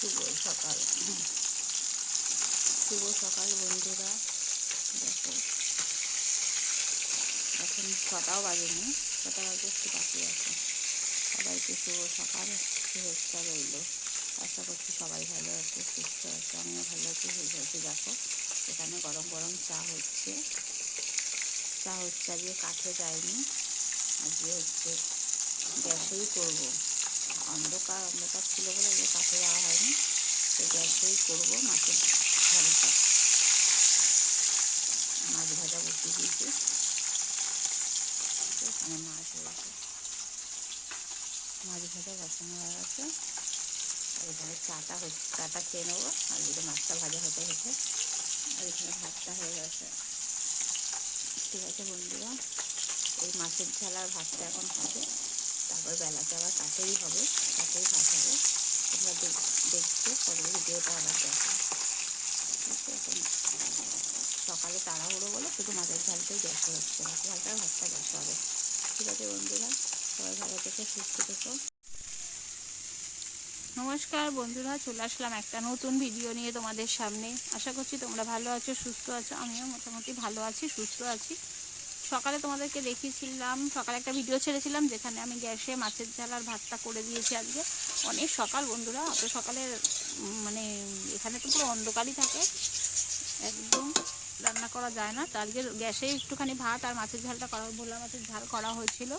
শুভ সকাল। শুভ সকাল বন্ধুরা। দেখো। এখন ছটাও বাজেনি। ছটা বাজে একটু বাকি আছে। সবাইকে শুভ সকাল, শুভেচ্ছা রইল। আশা করছি সবাই ভালো আছে, সুস্থ আছে। আমিও ভালো আছি, সুস্থ আছি। দেখো, এখানে গরম গরম চা হচ্ছে। চা হচ্ছে, আজকে কাঠে যায়নি। আজকে হচ্ছে গ্যাসেই করব। অন্ধকার অন্ধকার ছিল বলে আজকে কাঠে যাওয়া হয়নি। তো গ্যাসেই করব মাছের ঝালটা। মাছ ভাজা বসিয়ে দিয়েছি। এখানে মাছ হয়েছে মাছ ভাজা বসানো হয়ে গেছে। আর এখানে চাটা হচ্ছে, চাটা খেয়ে নেব। আর এদিকে মাছটা ভাজা হতে হতে আর এখানে ভাতটা হয়ে গেছে। ঠিক আছে বন্ধুরা, এই মাছের ঝাল আর ভাতটা এখন হবে। তারপর বেলাতে আবার কাটেই হবে কাটেই ভাত হবে। তোমরা দেখ- দেখছ পরের ভিডিওটা আবার দেখো। সকালে তাড়াহুড়ো বলে শুধু মাছের ঝালটাই গ্যাসে হচ্ছে। মাছের ঝালটা ভাতটা গ্যাস হবে। ঠিক আছে বন্ধুরা, সবাই ভালো থেকে, সুস্থ থেকো। নমস্কার বন্ধুরা, চলে আসলাম একটা নতুন ভিডিও নিয়ে তোমাদের সামনে। আশা করছি তোমরা ভালো আছো, সুস্থ আছো। আমিও মোটামুটি ভালো আছি, সুস্থ আছি। সকালে তোমাদেরকে দেখিয়েছিলাম, সকালে একটা ভিডিও ছেড়েছিলাম যেখানে আমি গ্যাসে মাছের ঝাল আর ভাতটা করে দিয়েছি আজকে। অনেক সকাল বন্ধুরা, অত সকালে মানে এখানে তো পুরো অন্ধকারই থাকে। একদম রান্না করা যায় না। তো আজকে গ্যাসে একটুখানি ভাত আর মাছের ঝালটা করা, ভোলা মাছের ঝাল করা হয়েছিল।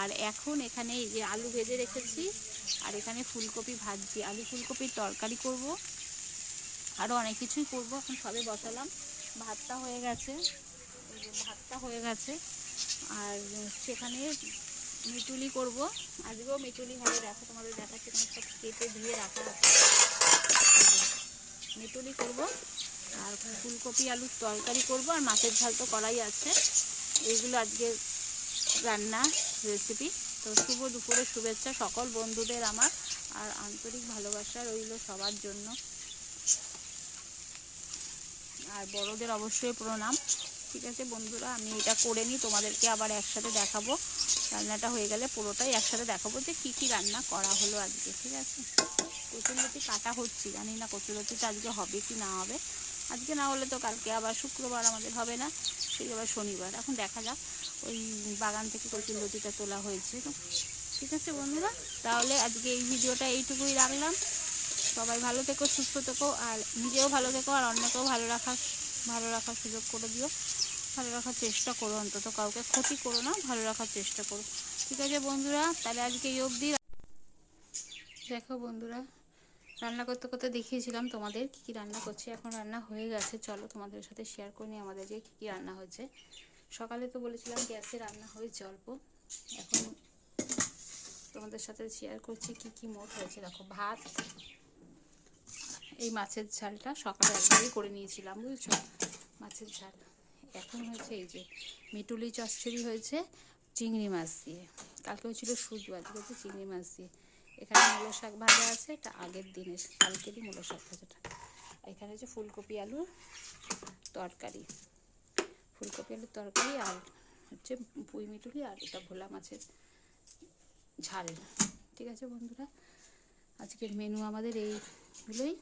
আর এখন এখানে এই যে আলু ভেজে রেখেছি, আর এখানে ফুলকপি ভাজছি। আলু ফুলকপির তরকারি করব। আরও অনেক কিছুই করব। এখন সবে বসালাম। ভাতটা হয়ে গেছে। ভাতটা হয়ে গেছে। আর সেখানে মিটুলি করব। আজকেও মিটুলি হবে, দেখো তোমাদের দেখাচ্ছি তোমার সব কেটে ধুয়ে রাখা আছে। মিটুলি করব, আর ফুলকপি, আলুর তরকারি করব, আর মাছের ঝাল তো করাই আছে। এইগুলো আজকে রান্না রেসিপি তো শুভ দুপুরের শুভেচ্ছা সকল বন্ধুদের আমার, আর আন্তরিক ভালোবাসা রইল সবার জন্য। আর বড়দের অবশ্যই প্রণাম। ঠিক আছে, বন্ধুরা, আমি এটা করে নিই, তোমাদেরকে আবার একসাথে দেখাবো। রান্নাটা হয়ে গেলে পুরোটাই একসাথে দেখাবো যে কী কী রান্না করা হলো আজকে, ঠিক আছে? কচুরলতি কাটা হচ্ছে, জানি না কচুরলতিটা আজকে হবে কি না হবে। আজকে না হলে তো কালকে আবার শুক্রবার আমাদের হবে না, সেই আবার শনিবার। এখন দেখা যাক, ওই বাগান থেকে কচুরলতিটা তোলা হয়েছে ঠিক আছে, বন্ধুরা, তাহলে আজকে এই ভিডিওটা এইটুকুই রাখলাম। সবাই ভালো থেকো, সুস্থ থেকো, আর নিজেও ভালো থেকো, আর অন্যকেও ভালো রাখার ভালো রাখার সুযোগ করে দিও। ভালো রাখার চেষ্টা করো অন্তত, কাউকে ক্ষতি করো না, ভালো রাখার চেষ্টা করো। ঠিক আছে বন্ধুরা, তাহলে আজকে এই অবধি। দেখো বন্ধুরা, রান্না করতে করতে দেখিয়েছিলাম তোমাদের কী কী রান্না করছি, এখন রান্না হয়ে গেছে। চলো তোমাদের সাথে শেয়ার করে নিই আমাদের যে কী কী রান্না হয়েছে। সকালে তো বলেছিলাম গ্যাসে রান্না হয়েছে অল্প। এখন তোমাদের সাথে শেয়ার করছি কি কি মোট হয়েছে। দেখো ভাত, এই মাছের ঝালটা সকালে একবারই করে নিয়েছিলাম, বুঝছ? মাছের ঝাল। এখন হয়েছে এই যে মিটুলি চচ্চড়ি হয়েছে চিংড়ি মাছ দিয়ে। কালকে হয়েছিল শুধু আজকে হচ্ছে চিংড়ি মাছ দিয়ে। এখানে মূলো শাক ভাজা আছে, এটা আগের দিনের, কালকেরই মূলো শাক ভাজাটা। এখানে হচ্ছে ফুলকপি আলুর তরকারি। ফুলকপি আলুর তরকারি আর হচ্ছে পুঁই মিটুলি আর এটা ভোলা মাছের ঝাল। ঠিক আছে বন্ধুরা, আজকের মেনু আমাদের এইগুলোই।